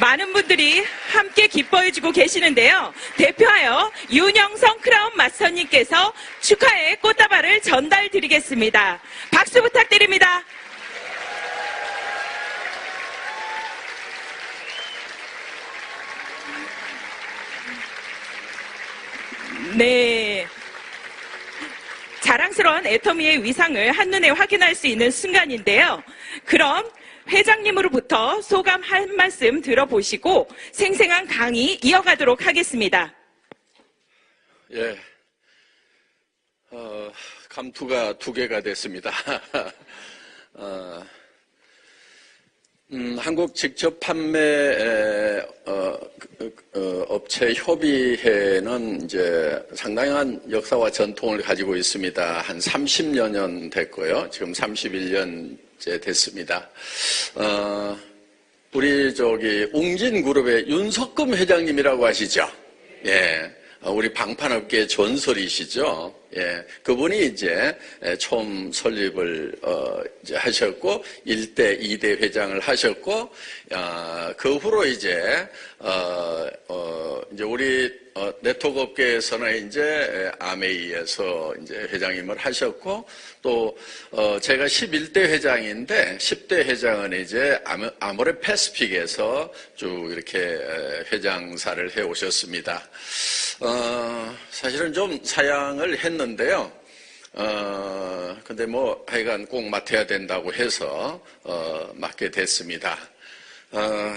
많은 분들이 함께 기뻐해 주고 계시는데요. 대표하여 윤영성 크라운 마스터님께서 축하의 꽃다발을 전달 드리겠습니다. 박수 부탁드립니다. 네. 자랑스러운 애터미의 위상을 한눈에 확인할 수 있는 순간인데요. 그럼 회장님으로부터 소감 한 말씀 들어보시고 생생한 강의 이어가도록 하겠습니다. 예. 어, 감투가 두 개가 됐습니다. 어, 음, 한국 직접 판매 에, 어, 그, 어, 업체 협의회는 이제 상당한 역사와 전통을 가지고 있습니다. 한 30여 년 됐고요. 지금 31년 째 됐습니다. 어, 우리 저기 웅진 그룹의 윤석금 회장님이라고 아시죠? 예. 어, 우리 방판업계 전설이시죠. 예, 그분이 이제 처음 설립을 어, 이제 하셨고 1대, 2대 회장을 하셨고 어, 그 후로 이제 어, 어, 이제 우리 어, 네트워크 업계에서는 이제 아메이에서 이제 회장님을 하셨고 또 어, 제가 11대 회장인데 10대 회장은 이제 아모, 아모레 패스픽에서 쭉 이렇게 회장사를 해 오셨습니다. 어, 사실은 좀 사양을 했는데요. 어, 근데 뭐 하여간 꼭 맡아야 된다고 해서 어, 맡게 됐습니다. 어,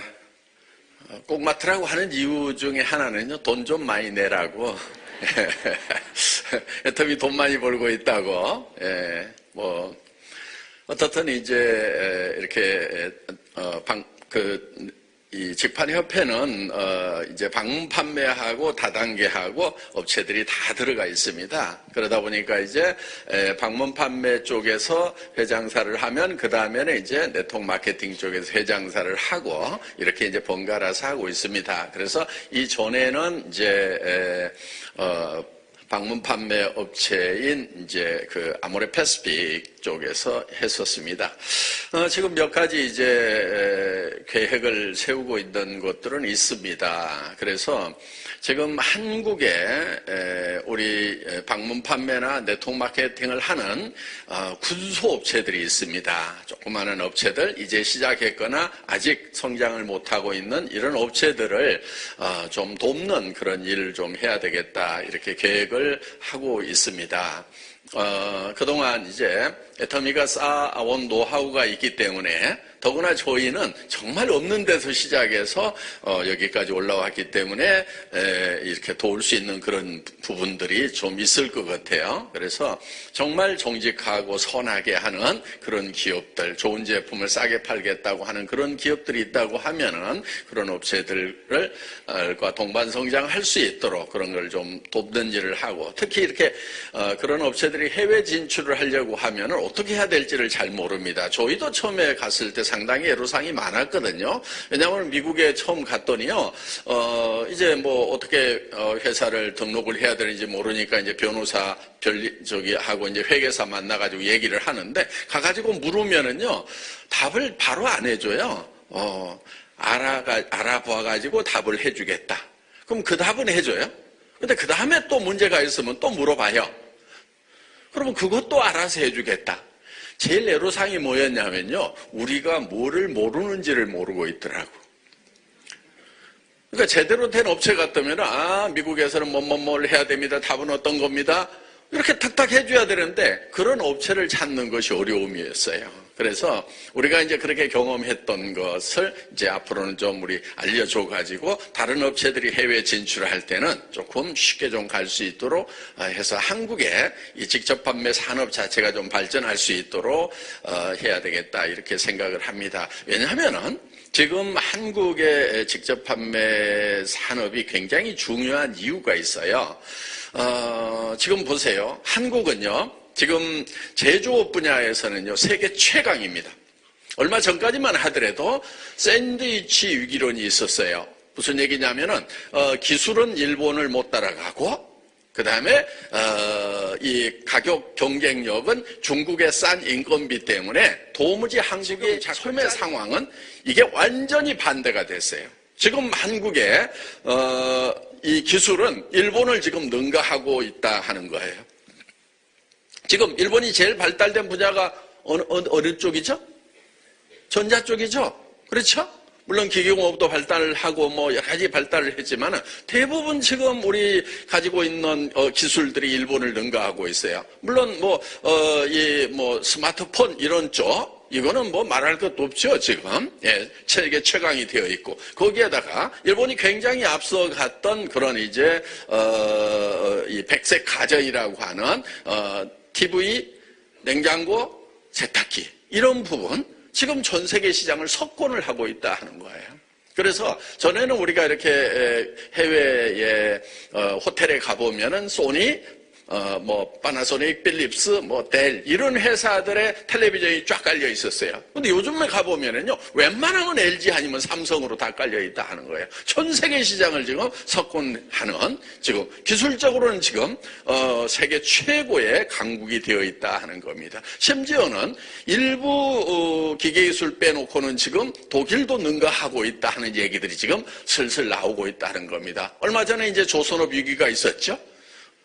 꼭 맡으라고 하는 이유 중에 하나는요, 돈 좀 많이 내라고. 애터미 돈 많이 벌고 있다고. 예, 뭐, 어떻든 이제, 이렇게, 어, 방, 그, 이 직판협회는 어 이제 방문 판매하고 다단계하고 업체들이 다 들어가 있습니다. 그러다 보니까 이제 방문 판매 쪽에서 회장사를 하면 그 다음에는 이제 네트워크 마케팅 쪽에서 회장사를 하고 이렇게 이제 번갈아서 하고 있습니다. 그래서 이 전에는 이제 어 방문 판매 업체인 이제 그 아모레 패스픽 쪽에서 했었습니다. 어, 지금 몇 가지 이제 에, 계획을 세우고 있는 것들은 있습니다. 그래서 지금 한국에 에, 우리 방문 판매나 네트워크 마케팅을 하는 어, 군소 업체들이 있습니다. 조그마한 업체들 이제 시작했거나 아직 성장을 못하고 있는 이런 업체들을 어, 좀 돕는 그런 일을 좀 해야 되겠다 이렇게 계획을 하고 있습니다. 어, 그동안 이제 애터미가 쌓아온 노하우가 있기 때문에 더구나 저희는 정말 없는 데서 시작해서 어, 여기까지 올라왔기 때문에 에, 이렇게 도울 수 있는 그런 부분들이 좀 있을 것 같아요. 그래서 정말 정직하고 선하게 하는 그런 기업들, 좋은 제품을 싸게 팔겠다고 하는 그런 기업들이 있다고 하면은 그런 업체들을 과 동반 성장할 수 있도록 그런 걸 좀 돕는 일을 하고 특히 이렇게 어, 그런 업체들이 해외 진출을 하려고 하면은 어떻게 해야 될지를 잘 모릅니다. 저희도 처음에 갔을 때 상당히 애로사항이 많았거든요. 왜냐하면 미국에 처음 갔더니요, 어, 이제 뭐 어떻게 어, 회사를 등록을 해야 되는지 모르니까 이제 변호사 별리, 저기 하고 이제 회계사 만나가지고 얘기를 하는데 가가지고 물으면은요, 답을 바로 안 해줘요. 어, 알아가, 알아봐가지고 답을 해주겠다. 그럼 그 답은 해줘요. 근데 그 다음에 또 문제가 있으면 또 물어봐요. 그러면 그것도 알아서 해주겠다. 제일 애로상이 뭐였냐면요. 우리가 뭐를 모르는지를 모르고 있더라고. 그러니까 제대로 된 업체 같으면 아 미국에서는 뭐뭐뭘 해야 됩니다. 답은 어떤 겁니다. 이렇게 탁탁 해줘야 되는데 그런 업체를 찾는 것이 어려움이었어요. 그래서 우리가 이제 그렇게 경험했던 것을 이제 앞으로는 좀 우리 알려줘 가지고 다른 업체들이 해외 진출할 때는 조금 쉽게 좀 갈 수 있도록 어, 해서 한국에 이 직접 판매 산업 자체가 좀 발전할 수 있도록 어, 해야 되겠다 이렇게 생각을 합니다. 왜냐하면은 지금 한국의 직접 판매 산업이 굉장히 중요한 이유가 있어요. 어, 지금 보세요. 한국은요. 지금 제조업 분야에서는요, 세계 최강입니다. 얼마 전까지만 하더라도 샌드위치 위기론이 있었어요. 무슨 얘기냐면은 어, 기술은 일본을 못 따라가고 그 다음에 어, 이 가격 경쟁력은 중국의 싼 인건비 때문에 도무지 한국의 처음의 상황은 이게 완전히 반대가 됐어요. 지금 한국의 어, 이 기술은 일본을 지금 능가하고 있다 하는 거예요. 지금 일본이 제일 발달된 분야가 어느, 어느, 쪽이죠? 전자 쪽이죠? 그렇죠? 물론 기계공업도 발달하고 뭐 여러 가지 발달을 했지만 대부분 지금 우리 가지고 있는 어, 기술들이 일본을 능가하고 있어요. 물론 뭐, 어, 이뭐 스마트폰 이런 쪽 이거는 뭐 말할 것도 없죠, 지금. 예, 세계 최강이 되어 있고. 거기에다가 일본이 굉장히 앞서 갔던 그런 이제, 어, 이 백색 가전이라고 하는, 어, TV, 냉장고, 세탁기. 이런 부분. 지금 전 세계 시장을 석권을 하고 있다 하는 거예요. 그래서 전에는 우리가 이렇게 해외에 어, 호텔에 가보면은 소니 어, 뭐, 파나소닉, 필립스, 뭐, 델, 이런 회사들의 텔레비전이 쫙 깔려 있었어요. 근데 요즘에 가보면은요, 웬만하면 LG 아니면 삼성으로 다 깔려 있다 하는 거예요. 전 세계 시장을 지금 석권하는, 지금, 기술적으로는 지금, 어, 세계 최고의 강국이 되어 있다 하는 겁니다. 심지어는 일부, 어, 기계기술 빼놓고는 지금 독일도 능가하고 있다 하는 얘기들이 지금 슬슬 나오고 있다는 겁니다. 얼마 전에 이제 조선업 위기가 있었죠?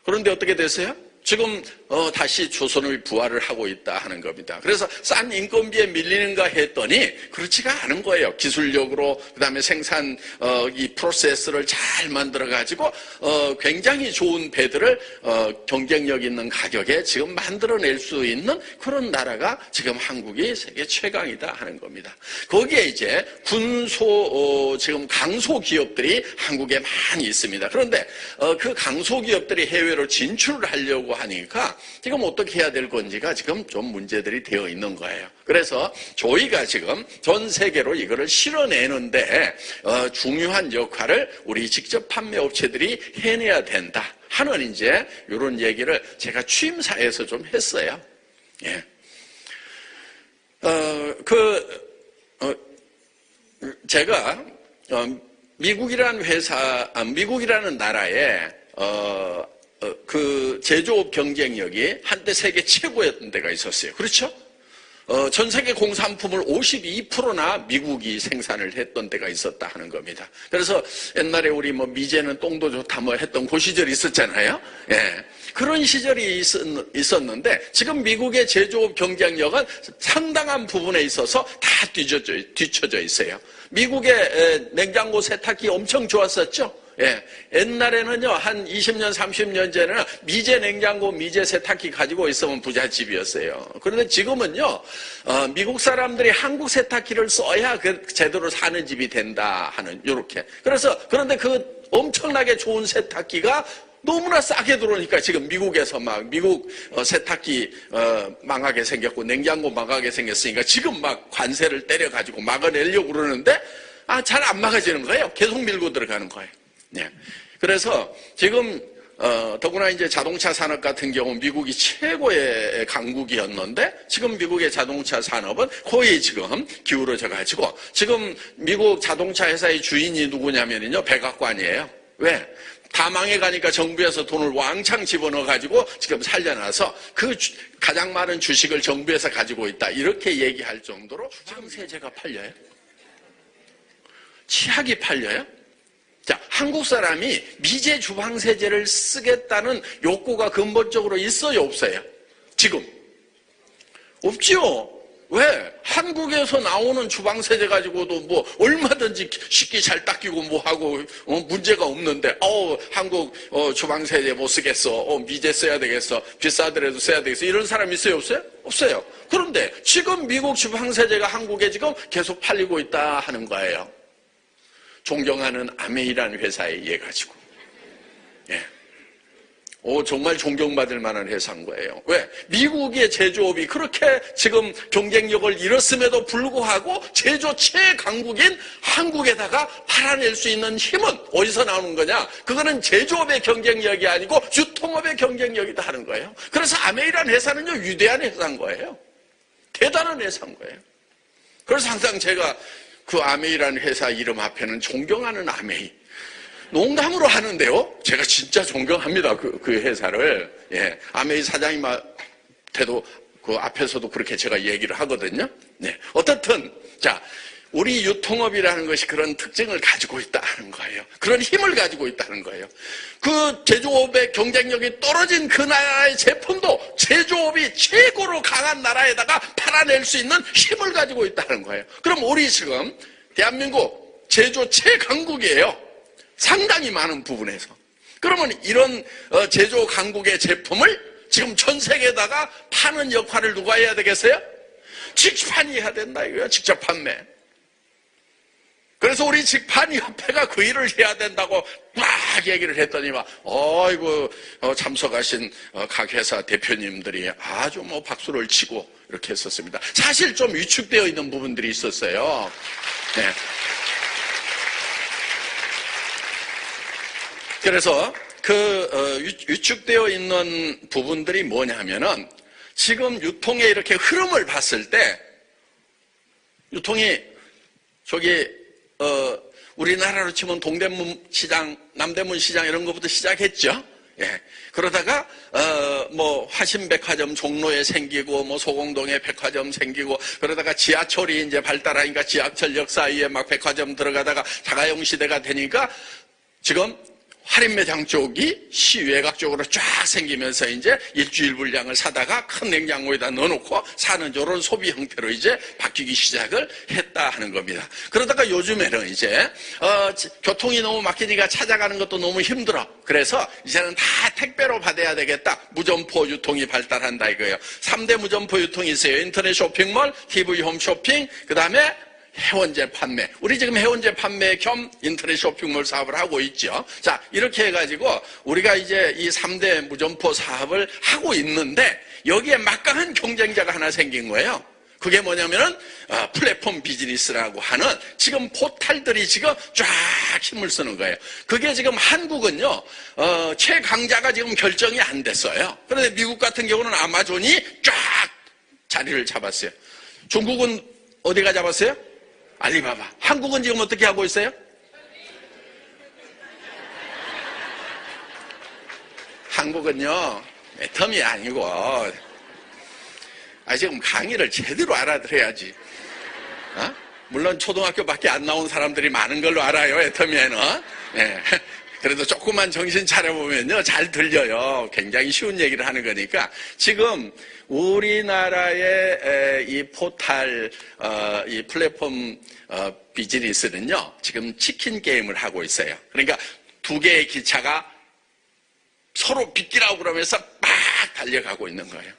그런데 어떻게 되세요? 지금 어, 다시 조선업이 부활을 하고 있다 하는 겁니다. 그래서 싼 인건비에 밀리는가 했더니 그렇지가 않은 거예요. 기술력으로 그다음에 생산 어, 이 프로세스를 잘 만들어 가지고 어, 굉장히 좋은 배들을 어, 경쟁력 있는 가격에 지금 만들어낼 수 있는 그런 나라가 지금 한국이 세계 최강이다 하는 겁니다. 거기에 이제 군소 어, 지금 강소 기업들이 한국에 많이 있습니다. 그런데 어, 그 강소 기업들이 해외로 진출을 하려고 하니까 지금 어떻게 해야 될 건지가 지금 좀 문제들이 되어 있는 거예요. 그래서 저희가 지금 전 세계로 이거를 실어내는데 어, 중요한 역할을 우리 직접 판매 업체들이 해내야 된다 하는 이제 이런 얘기를 제가 취임사에서 좀 했어요. 예. 어, 그, 어, 제가, 어, 미국이라는 회사, 아, 미국이라는 나라에, 어, 어, 그 제조업 경쟁력이 한때 세계 최고였던 데가 있었어요. 그렇죠? 어, 전 세계 공산품을 52%나 미국이 생산을 했던 때가 있었다 하는 겁니다. 그래서 옛날에 우리 뭐 미제는 똥도 좋다 뭐 했던 그 시절이 있었잖아요. 예. 그런 시절이 있었, 는데 지금 미국의 제조업 경쟁력은 상당한 부분에 있어서 다 뒤쳐져 있어요. 미국의 냉장고 세탁기 엄청 좋았었죠? 예. 옛날에는요, 한 20년, 30년 전에는 미제 냉장고, 미제 세탁기 가지고 있으면 부잣집이었어요. 그런데 지금은요, 어, 미국 사람들이 한국 세탁기를 써야 그 제대로 사는 집이 된다 하는, 요렇게. 그래서, 그런데 그 엄청나게 좋은 세탁기가 너무나 싸게 들어오니까 지금 미국에서 막 미국 어, 세탁기 어, 망하게 생겼고 냉장고 망하게 생겼으니까 지금 막 관세를 때려가지고 막아내려고 그러는데 아, 잘 안 막아지는 거예요. 계속 밀고 들어가는 거예요. 네. 그래서 지금 어, 더구나 이제 자동차 산업 같은 경우 미국이 최고의 강국이었는데 지금 미국의 자동차 산업은 거의 지금 기울어져 가지고 지금 미국 자동차 회사의 주인이 누구냐면요 백악관이에요. 왜? 다 망해가니까 정부에서 돈을 왕창 집어넣어 가지고 지금 살려놔서 그 주, 가장 많은 주식을 정부에서 가지고 있다 이렇게 얘기할 정도로 지금 세제가 팔려요. 치약이 팔려요. 자, 한국 사람이 미제 주방세제를 쓰겠다는 욕구가 근본적으로 있어요, 없어요? 지금. 없지요? 왜? 한국에서 나오는 주방세제 가지고도 뭐 얼마든지 쉽게 잘 닦이고 뭐 하고 어, 문제가 없는데 어 한국 어, 주방세제 못 쓰겠어 어 미제 써야 되겠어 비싸더라도 써야 되겠어 이런 사람 있어요 없어요? 없어요 그런데 지금 미국 주방세제가 한국에 지금 계속 팔리고 있다 하는 거예요 존경하는 아메이라는 회사에 의해 가지고. 예. 오, 정말 존경받을 만한 회사인 거예요. 왜? 미국의 제조업이 그렇게 지금 경쟁력을 잃었음에도 불구하고 제조 최강국인 한국에다가 팔아낼 수 있는 힘은 어디서 나오는 거냐? 그거는 제조업의 경쟁력이 아니고 유통업의 경쟁력이다 하는 거예요. 그래서 아메이라는 회사는요, 위대한 회사인 거예요. 대단한 회사인 거예요. 그래서 항상 제가 그 아메이라는 회사 이름 앞에는 존경하는 아메이. 농담으로 하는데요. 제가 진짜 존경합니다. 그, 그 회사를. 예. 아메이 사장님한테도 그 앞에서도 그렇게 제가 얘기를 하거든요. 네. 어떻든, 자, 우리 유통업이라는 것이 그런 특징을 가지고 있다는 거예요. 그런 힘을 가지고 있다는 거예요. 그 제조업의 경쟁력이 떨어진 그 나라의 제품도 제조업이 최고로 강한 나라에다가 팔아낼 수 있는 힘을 가지고 있다는 거예요. 그럼 우리 지금 대한민국 제조 최강국이에요. 상당히 많은 부분에서. 그러면 이런 어, 제조 강국의 제품을 지금 전 세계에다가 파는 역할을 누가 해야 되겠어요? 직판이 해야 된다 이거야. 직접 판매. 그래서 우리 직판협회가 그 일을 해야 된다고 막 얘기를 했더니만 어이구 어, 참석하신 어, 각 회사 대표님들이 아주 뭐 박수를 치고 이렇게 했었습니다. 사실 좀 위축되어 있는 부분들이 있었어요. 네. 그래서 그 어, 위- 위축되어 있는 부분들이 뭐냐면은 지금 유통의 이렇게 흐름을 봤을 때 유통이 저기 어 우리나라로 치면 동대문 시장, 남대문 시장 이런 것부터 시작했죠. 예. 그러다가 어 뭐 화신 백화점 종로에 생기고 뭐 소공동에 백화점 생기고 그러다가 지하철이 이제 발달하니까 지하철역 사이에 막 백화점 들어가다가 자가용 시대가 되니까 지금 할인매장 쪽이 시외곽 쪽으로 쫙 생기면서 이제 일주일 분량을 사다가 큰 냉장고에다 넣어놓고 사는 저런 소비 형태로 이제 바뀌기 시작을 했다 하는 겁니다. 그러다가 요즘에는 이제 어, 지- 교통이 너무 막히니까 찾아가는 것도 너무 힘들어. 그래서 이제는 다 택배로 받아야 되겠다. 무점포 유통이 발달한다 이거예요. 3대 무점포 유통이 있어요. 인터넷 쇼핑몰, TV 홈쇼핑, 그 다음에 회원제 판매. 우리 지금 회원제 판매 겸 인터넷 쇼핑몰 사업을 하고 있죠. 자, 이렇게 해가지고 우리가 이제 이 3대 무점포 사업을 하고 있는데 여기에 막강한 경쟁자가 하나 생긴 거예요. 그게 뭐냐면은 어, 플랫폼 비즈니스라고 하는 지금 포탈들이 지금 쫙 힘을 쓰는 거예요. 그게 지금 한국은요 어, 최강자가 지금 결정이 안 됐어요. 그런데 미국 같은 경우는 아마존이 쫙 자리를 잡았어요. 중국은 어디가 잡았어요? 알리바바. 한국은 지금 어떻게 하고 있어요? 한국은요, 애텀이 아니고, 아, 지금 강의를 제대로 알아들어야지. 어? 물론 초등학교밖에 안 나온 사람들이 많은 걸로 알아요, 애터미에는. 예. 그래도 조금만 정신 차려보면요, 잘 들려요. 굉장히 쉬운 얘기를 하는 거니까. 지금 우리나라의 에, 이 포탈, 어, 이 플랫폼 어, 비즈니스는요, 지금 치킨 게임을 하고 있어요. 그러니까 두 개의 기차가 서로 비끼라고 그러면서 막 달려가고 있는 거예요.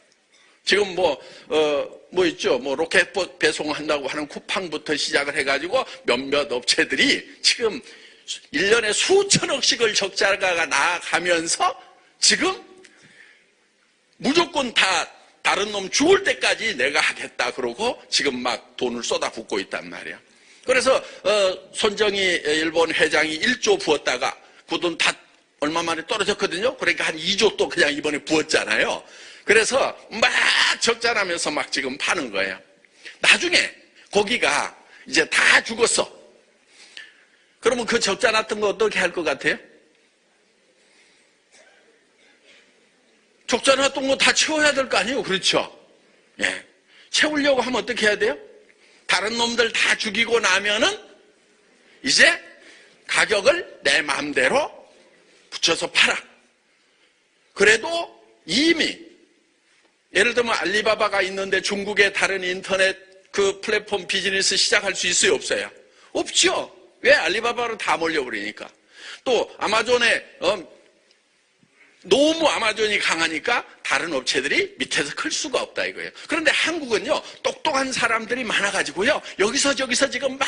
지금 뭐, 어, 뭐 있죠. 뭐 로켓 보- 배송한다고 하는 쿠팡부터 시작을 해가지고 몇몇 업체들이 지금 1년에 수천억씩을 적자가 나가면서 지금 무조건 다 다른 놈 죽을 때까지 내가 하겠다 그러고 지금 막 돈을 쏟아붓고 있단 말이야. 그래서 어, 손정희 일본 회장이 1조 부었다가 그 돈 다 얼마 만에 떨어졌거든요. 그러니까 한 2조 또 그냥 이번에 부었잖아요. 그래서 막 적자나면서 막 지금 파는 거예요. 나중에 거기가 이제 다 죽었어. 그러면 그 적자 났던 거 어떻게 할 것 같아요? 적자 났던 거다 채워야 될 거 아니에요? 그렇죠? 예. 채우려고 하면 어떻게 해야 돼요? 다른 놈들 다 죽이고 나면은 이제 가격을 내 마음대로 붙여서 팔아. 그래도 이미 예를 들면 알리바바가 있는데 중국의 다른 인터넷 그 플랫폼 비즈니스 시작할 수 있어요? 없어요? 없죠. 왜? 알리바바로 다 몰려버리니까. 또 아마존에 어, 너무 아마존이 강하니까 다른 업체들이 밑에서 클 수가 없다 이거예요. 그런데 한국은요, 똑똑한 사람들이 많아가지고요, 여기서 저기서 지금 막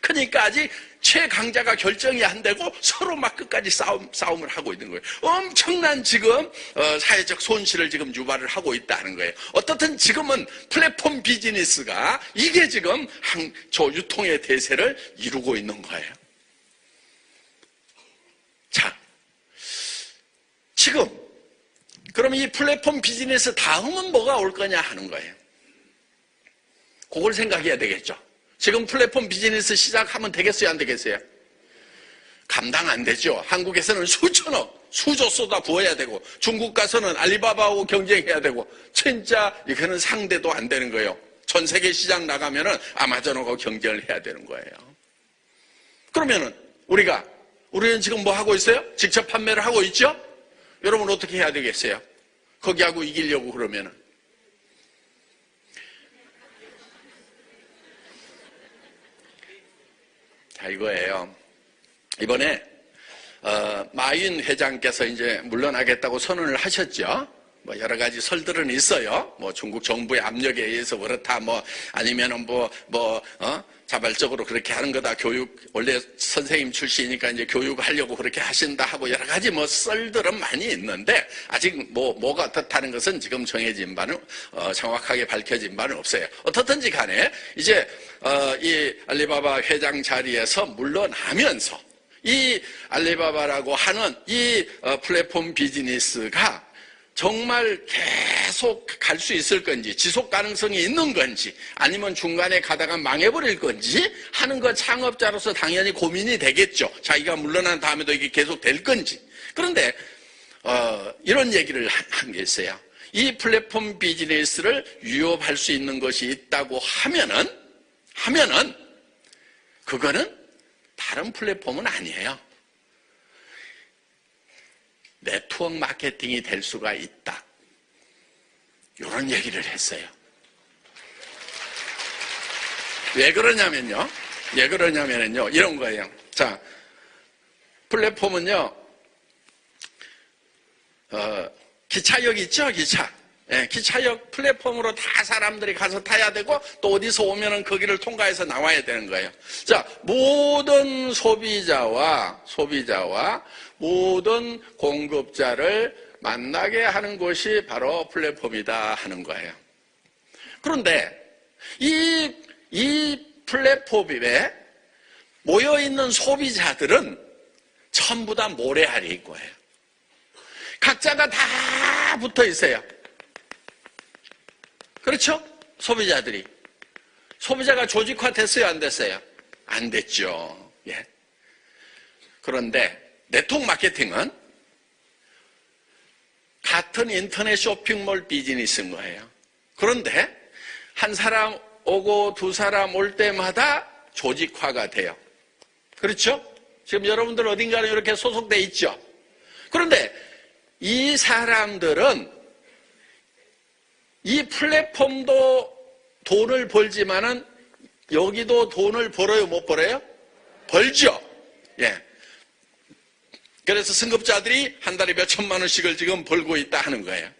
크니까 아직 최강자가 결정이 안 되고 서로 막 끝까지 싸움, 싸움을 하고 있는 거예요. 엄청난 지금, 어, 사회적 손실을 지금 유발을 하고 있다는 거예요. 어떻든 지금은 플랫폼 비즈니스가 이게 지금 한, 저 유통의 대세를 이루고 있는 거예요. 지금 그럼 이 플랫폼 비즈니스 다음은 뭐가 올 거냐 하는 거예요. 그걸 생각해야 되겠죠. 지금 플랫폼 비즈니스 시작하면 되겠어요, 안 되겠어요? 감당 안 되죠. 한국에서는 수천억, 수조 쏟아 부어야 되고, 중국 가서는 알리바바하고 경쟁해야 되고, 진짜 이거는 상대도 안 되는 거예요. 전 세계 시장 나가면은 아마존하고 경쟁을 해야 되는 거예요. 그러면은 우리가 우리는 지금 뭐 하고 있어요? 직접 판매를 하고 있죠? 여러분 어떻게 해야 되겠어요? 거기하고 이기려고 그러면은 자 이거예요. 이번에 어, 마윈 회장께서 이제 물러나겠다고 선언을 하셨죠. 뭐 여러 가지 설들은 있어요. 뭐 중국 정부의 압력에 의해서 그렇다. 뭐 아니면은 뭐 뭐 어? 자발적으로 그렇게 하는 거다. 교육 원래 선생님 출신이니까 이제 교육하려고 그렇게 하신다 하고 여러 가지 뭐 썰들은 많이 있는데 아직 뭐 뭐가 어떻다는 것은 지금 정해진 바는 어, 정확하게 밝혀진 바는 없어요. 어떻든지 간에 이제 어, 이 알리바바 회장 자리에서 물러나면서 이 알리바바라고 하는 이 어, 플랫폼 비즈니스가 정말 계속 갈 수 있을 건지 지속 가능성이 있는 건지 아니면 중간에 가다가 망해버릴 건지 하는 것 창업자로서 당연히 고민이 되겠죠. 자기가 물러난 다음에도 이게 계속 될 건지. 그런데 어, 이런 얘기를 한 게 있어요. 이 플랫폼 비즈니스를 위협할 수 있는 것이 있다고 하면은 하면은 그거는 다른 플랫폼은 아니에요. 네트워크 마케팅이 될 수가 있다. 이런 얘기를 했어요. 왜 그러냐면요. 왜 그러냐면요. 이런 거예요. 자, 플랫폼은요, 어, 기차역 있죠? 기차. 예, 기차역 플랫폼으로 다 사람들이 가서 타야 되고 또 어디서 오면은 거기를 통과해서 나와야 되는 거예요. 자, 모든 소비자와 소비자와 모든 공급자를 만나게 하는 곳이 바로 플랫폼이다 하는 거예요. 그런데 이, 이 플랫폼에 모여있는 소비자들은 전부 다 모래알인 거예요. 각자가 다 붙어 있어요. 그렇죠? 소비자들이. 소비자가 조직화 됐어요? 안 됐어요? 안 됐죠. 예. 그런데 네트워크 마케팅은 같은 인터넷 쇼핑몰 비즈니스인 거예요. 그런데 한 사람 오고 두 사람 올 때마다 조직화가 돼요. 그렇죠? 지금 여러분들 어딘가에 이렇게 소속돼 있죠? 그런데 이 사람들은 이 플랫폼도 돈을 벌지만은 여기도 돈을 벌어요, 못 벌어요? 벌죠. 예. 그래서 승급자들이 한 달에 몇 천만 원씩을 지금 벌고 있다 하는 거예요.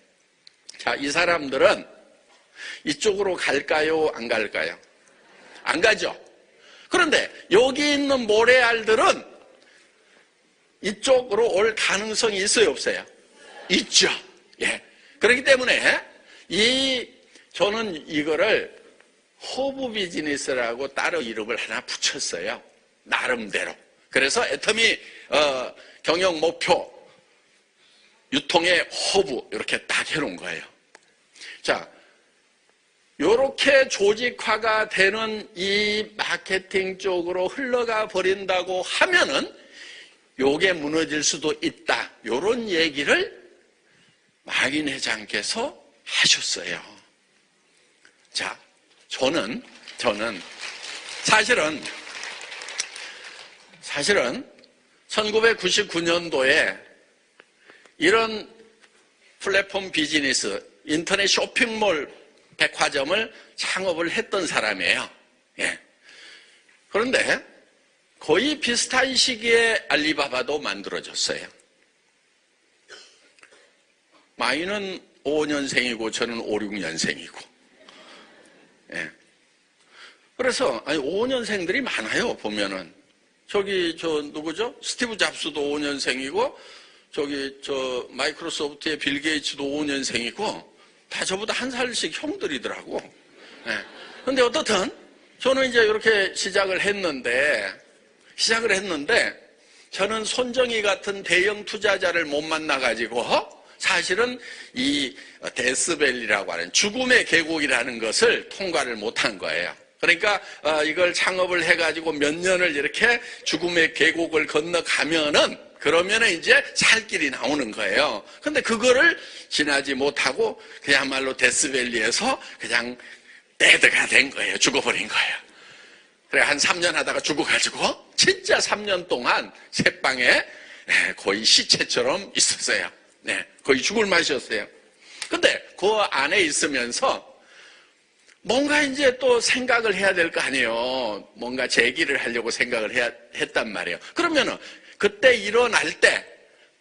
자, 이 사람들은 이쪽으로 갈까요? 안 갈까요? 안 가죠. 그런데 여기 있는 모래알들은 이쪽으로 올 가능성이 있어요, 없어요? 있죠. 예. 그렇기 때문에 이 저는 이거를 호브 비즈니스라고 따로 이름을 하나 붙였어요. 나름대로. 그래서 애터미 어, 경영 목표 유통의 호브 이렇게 딱 해놓은 거예요. 자, 이렇게 조직화가 되는 이 마케팅 쪽으로 흘러가 버린다고 하면은 요게 무너질 수도 있다. 요런 얘기를 마긴 회장께서 하셨어요. 자, 저는, 저는 사실은, 사실은 1999년도에 이런 플랫폼 비즈니스, 인터넷 쇼핑몰 백화점을 창업을 했던 사람이에요. 예. 그런데 거의 비슷한 시기에 알리바바도 만들어졌어요. 마이는 5년생이고 저는 5, 6년생이고. 예. 그래서 아니 5년생들이 많아요. 보면은 저기 저 누구죠? 스티브 잡스도 5년생이고 저기 저 마이크로소프트의 빌 게이츠도 5년생이고 다 저보다 한 살씩 형들이더라고. 예. 근데 어떻든 저는 이제 이렇게 시작을 했는데 시작을 했는데 저는 손정희 같은 대형 투자자를 못 만나 가지고 사실은 이 데스벨리라고 하는 죽음의 계곡이라는 것을 통과를 못한 거예요. 그러니까 어, 이걸 창업을 해가지고 몇 년을 이렇게 죽음의 계곡을 건너가면은 그러면은 이제 살 길이 나오는 거예요. 근데 그거를 지나지 못하고 그야말로 데스밸리에서 그냥 데드가 된 거예요. 죽어버린 거예요. 그래 한 3년 하다가 죽어가지고 진짜 3년 동안 새방에 예, 거의 시체처럼 있었어요. 네, 거의 죽을 맛이었어요. 근데 그 안에 있으면서 뭔가 이제 또 생각을 해야 될 거 아니에요. 뭔가 제기를 하려고 생각을 해야, 했단 말이에요. 그러면은 그때 일어날 때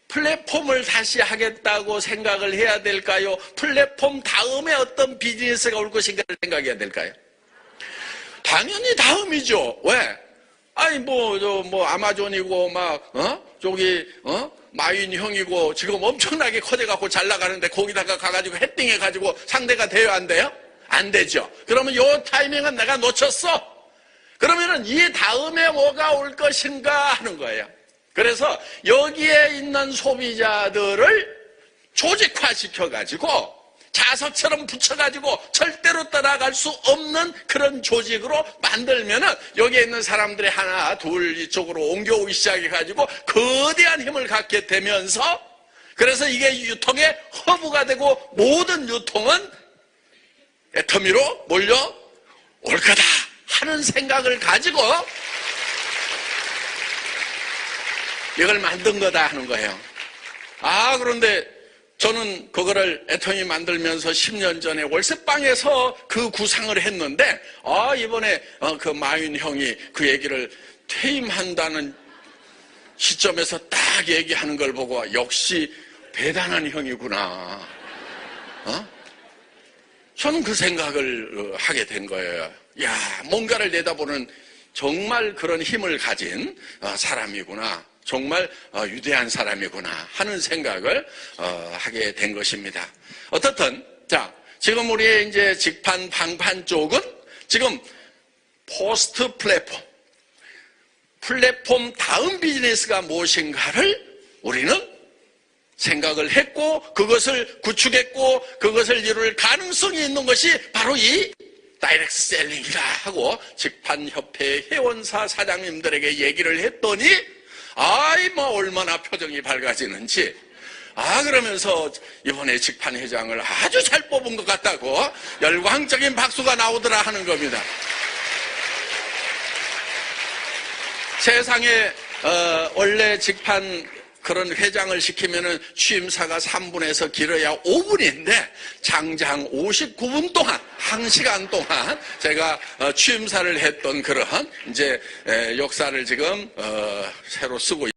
플랫폼을 다시 하겠다고 생각을 해야 될까요? 플랫폼 다음에 어떤 비즈니스가 올 것인가를 생각해야 될까요? 당연히 다음이죠. 왜? 아니 뭐 저뭐 아마존이고 막 어? 저기 어? 마윈 형이고 지금 엄청나게 커져갖고 잘 나가는데 거기다가 가가지고 헤딩해 가지고 상대가 돼요 안 돼요? 안 되죠. 그러면 요 타이밍은 내가 놓쳤어. 그러면은 이 다음에 뭐가 올 것인가 하는 거예요. 그래서 여기에 있는 소비자들을 조직화시켜 가지고 자석처럼 붙여가지고 절대로 따라갈 수 없는 그런 조직으로 만들면은 여기에 있는 사람들이 하나, 둘 이쪽으로 옮겨오기 시작해가지고 거대한 힘을 갖게 되면서 그래서 이게 유통의 허브가 되고 모든 유통은 애터미로 몰려 올 거다 하는 생각을 가지고 이걸 만든 거다 하는 거예요. 아, 그런데 저는 그거를 애터미 만들면서 10년 전에 월세방에서 그 구상을 했는데, 아, 이번에 어, 그 마윈 형이 그 얘기를 퇴임한다는 시점에서 딱 얘기하는 걸 보고 역시 대단한 형이구나. 어? 저는 그 생각을 어, 하게 된 거예요. 야, 뭔가를 내다보는 정말 그런 힘을 가진 어, 사람이구나. 정말 어, 위대한 사람이구나 하는 생각을 어, 하게 된 것입니다. 어떻든 자 지금 우리의 이제 직판 방판 쪽은 지금 포스트 플랫폼 플랫폼 다음 비즈니스가 무엇인가를 우리는 생각을 했고 그것을 구축했고 그것을 이룰 가능성이 있는 것이 바로 이 다이렉트 셀링이라 하고 직판협회 회원사 사장님들에게 얘기를 했더니 아이 뭐 얼마나 표정이 밝아지는지 아 그러면서 이번에 직판 회장을 아주 잘 뽑은 것 같다고 열광적인 박수가 나오더라 하는 겁니다. 세상에 어, 원래 직판 그런 회장을 시키면은 취임사가 3분에서 길어야 5분인데 장장 59분 동안 1시간 동안 제가 어, 취임사를 했던 그런 이제 에, 역사를 지금 어, 새로 쓰고